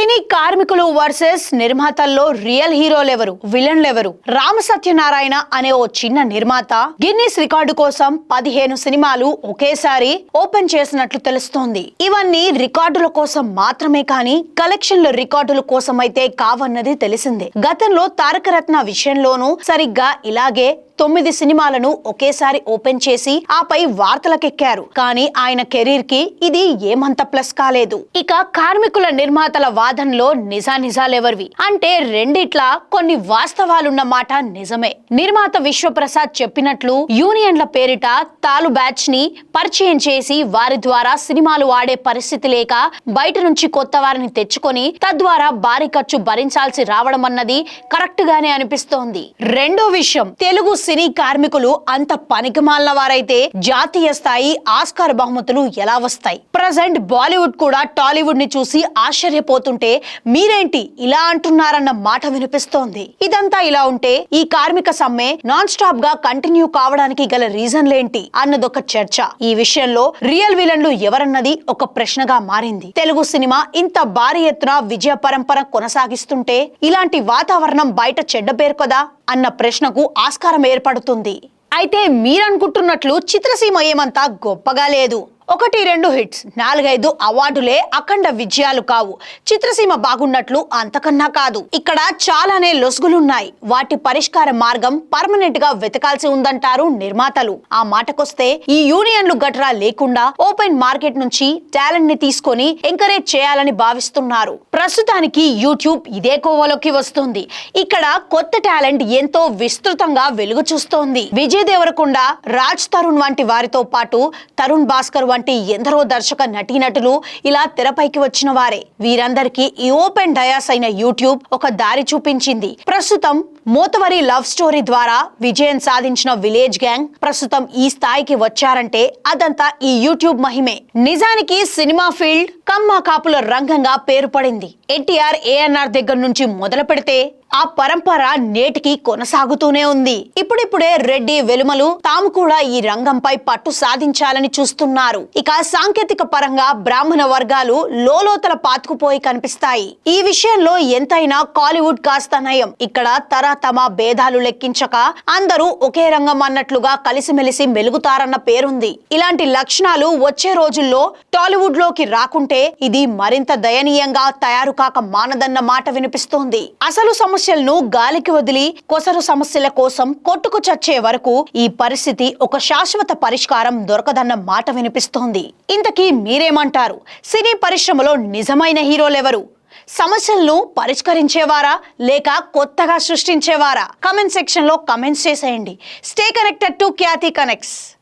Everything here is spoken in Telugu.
సినీ కార్మికులు వర్సెస్ నిర్మాతల్లో రియల్ హీరోలెవరు విలన్లెవరు? రామ సత్యనారాయణ అనే ఓ చిన్న నిర్మాత గిన్నిస్ రికార్డు కోసం పదిహేను సినిమాలు ఒకేసారి ఓపెన్ చేసినట్లు తెలుస్తోంది. ఇవన్నీ రికార్డుల కోసం మాత్రమే కానీ కలెక్షన్ల రికార్డుల కోసం అయితే కావన్నది తెలిసిందే. గతంలో తారకరత్న విషయంలోనూ సరిగ్గా ఇలాగే తొమ్మిది సినిమాలను ఒకేసారి ఓపెన్ చేసి ఆపై వార్తలకెక్కారు. కానీ ఆయన కెరీర్కి ఇది ఏమంత ప్లస్ కాలేదు. ఇక కార్మికుల నిర్మాతల వాదనలో నిజానిజాలెవర్వి? అంటే రెండిట్లా కొన్ని వాస్తవాలున్న మాట నిజమే. నిర్మాత విశ్వప్రసాద్ చెప్పినట్లు యూనియన్ల పేరిట తాలు బ్యాచ్ని పరిచయం చేసి వారి ద్వారా సినిమాలు ఆడే పరిస్థితి లేక బయట నుంచి కొత్త వారిని తెచ్చుకొని తద్వారా భారీ ఖర్చు భరించాల్సి రావడం అన్నది కరెక్ట్ గానే అనిపిస్తోంది. రెండో విషయం తెలుగు సినీ కార్మికులు అంత పనికిమాలిన వారైతే జాతీయ స్థాయి ఆస్కార్ బహుమతులు ఎలా వస్తాయి? ప్రజెంట్ బాలీవుడ్ కూడా టాలీవుడ్ని చూసి ఉంటే మీరేంటి ఇలా అంటున్నారన్న మాట వినిపిస్తోంది. ఇదంతా ఇలా ఉంటే ఈ కార్మిక సమ్మె నాన్ స్టాప్గా కంటిన్యూ కావడానికి గల రీజన్లేంటి అన్నదొక చర్చ. ఈ విషయంలో రియల్ విలన్లు ఎవరన్నది ఒక ప్రశ్నగా మారింది. తెలుగు సినిమా ఇంత భారీ ఎత్తున విజయ పరంపర కొనసాగిస్తుంటే ఇలాంటి వాతావరణం బయట చెడ్డ పేరు కదా అన్న ప్రశ్నకు ఆస్కారం ఏర్పడుతుంది. అయితే మీరనుకుంటున్నట్లు చిత్రసీమ ఏమంతా గొప్పగా లేదు. ఒకటి రెండు హిట్స్ నాలుగైదు అవార్డులే అఖండ విజయాలు కావు. చిత్రసీమ బాగున్నట్లు అంతకన్నా కాదు. ఇక్కడ చాలానే లొసుగులున్నాయి. వాటి పరిష్కార మార్గం పర్మనెంట్గా వెతకాల్సి ఉందంటారు నిర్మాతలు. ఆ మాటకొస్తే ఈ యూనియన్లు గట్రా లేకుండా ఓపెన్ మార్కెట్ నుంచి టాలెంట్ని తీసుకొని ఎంకరేజ్ చేయాలని భావిస్తున్నారు. ప్రస్తుతానికి యూట్యూబ్ ఇదే కోవలోకి వస్తుంది. ఇక్కడ కొత్త టాలెంట్ ఎంతో విస్తృతంగా వెలుగు చూస్తోంది. విజయ్ దేవరకొండ రాజ్ తరుణ్ వంటి వారితో పాటు తరుణ్ భాస్కర్ వంటి ఎందరో దర్శక నటీనటులు ఇలా తెరపైకి వచ్చిన వారే. వీరందరికీ ఈ ఓపెన్ డయాస్ అయిన యూట్యూబ్ ఒక దారి చూపించింది. ప్రస్తుతం మోతవరి లవ్ స్టోరీ ద్వారా విజయం సాధించిన విలేజ్ గ్యాంగ్ ప్రస్తుతం ఈ స్థాయికి వచ్చారంటే అదంతా ఈ యూట్యూబ్ మహిమే. నిజానికి సినిమా ఫీల్డ్ కమ్మ కాపుల రంగంగా పేరు పడింది ఎన్టీఆర్ ఏఎన్ఆర్ దగ్గర నుంచి మొదలు పెడితే ఆ పరంపర నేటికి కొనసాగుతూనే ఉంది. ఇప్పుడిప్పుడే రెడ్డి వెలుమలు తాము కూడా ఈ రంగంపై పట్టు సాధించాలని చూస్తున్నారు. ఇక సాంకేతిక పరంగా బ్రాహ్మణ వర్గాలు లోలోతల పాతుకుపోయి కనిపిస్తాయి. ఈ విషయంలో ఎంతైనా కాలీవుడ్ కాస్త నయం. ఇక్కడ తరతమ భేదాలు లెక్కించక అందరూ ఒకే రంగం అన్నట్లుగా కలిసిమెలిసి మెలుగుతారన్న పేరుంది. ఇలాంటి లక్షణాలు వచ్చే రోజుల్లో టాలీవుడ్లోకి రాకుంటే ఇది మరింత దయనీయంగా తయారు కాక మానదన్న మాట వినిపిస్తోంది. అసలు సమస్యలను గాలికి వదిలి కొసరు సమస్యల కోసం కొట్టుకు చచ్చే వరకు ఈ పరిస్థితి ఒక శాశ్వత పరిష్కారం దొరకదన్న మాట వినిపిస్తోంది. ఇంతకీ మీరేమంటారు? సినీ పరిశ్రమలో నిజమైన హీరోలెవరు? సమస్యలను పరిష్కరించేవారా? లేక కొత్తగా సృష్టించేవారా? కమెంట్ సెక్షన్లో కమెంట్స్ చేసేయండి. Stay connected to Khyati connects.